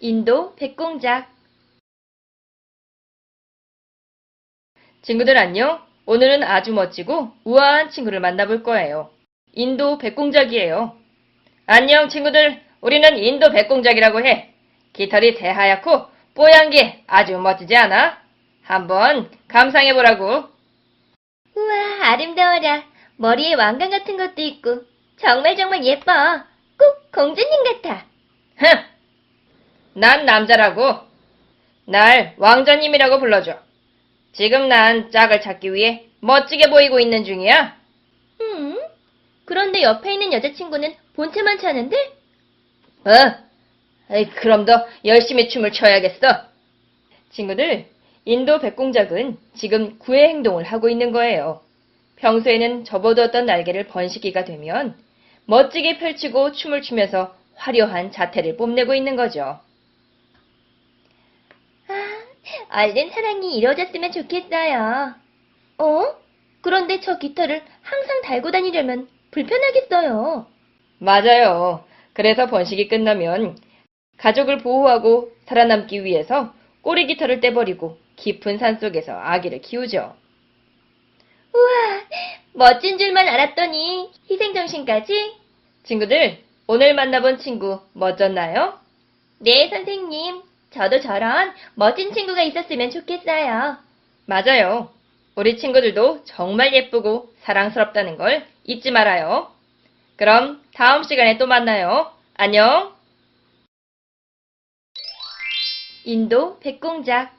인도 백공작 친구들 안녕? 오늘은 아주 멋지고 우아한 친구를 만나볼 거예요. 인도 백공작이에요. 안녕 친구들, 우리는 인도 백공작이라고 해. 깃털이 새하얗고 뽀얀 게 아주 멋지지 않아? 한번 감상해보라고. 우와, 아름다워라. 머리에 왕관 같은 것도 있고. 정말 정말 예뻐. 꼭 공주님 같아. 흥! 난 남자라고. 날 왕자님이라고 불러줘. 지금 난 짝을 찾기 위해 멋지게 보이고 있는 중이야. 음? 그런데 옆에 있는 여자친구는 본체만 차는데? 어? 에이, 그럼 더 열심히 춤을 춰야겠어. 친구들, 인도 백공작은 지금 구애 행동을 하고 있는 거예요. 평소에는 접어두었던 날개를 번식기가 되면 멋지게 펼치고 춤을 추면서 화려한 자태를 뽐내고 있는 거죠. 아, 얼른 사랑이 이루어졌으면 좋겠어요. 어? 그런데 저 깃털을 항상 달고 다니려면 불편하겠어요. 맞아요. 그래서 번식이 끝나면 가족을 보호하고 살아남기 위해서 꼬리 깃털을 떼버리고 깊은 산 속에서 아기를 키우죠. 우와, 멋진 줄만 알았더니 희생정신까지? 친구들, 오늘 만나본 친구 멋졌나요? 네, 선생님. 저도 저런 멋진 친구가 있었으면 좋겠어요. 맞아요. 우리 친구들도 정말 예쁘고 사랑스럽다는 걸 잊지 말아요. 그럼 다음 시간에 또 만나요. 안녕! 인도 백공작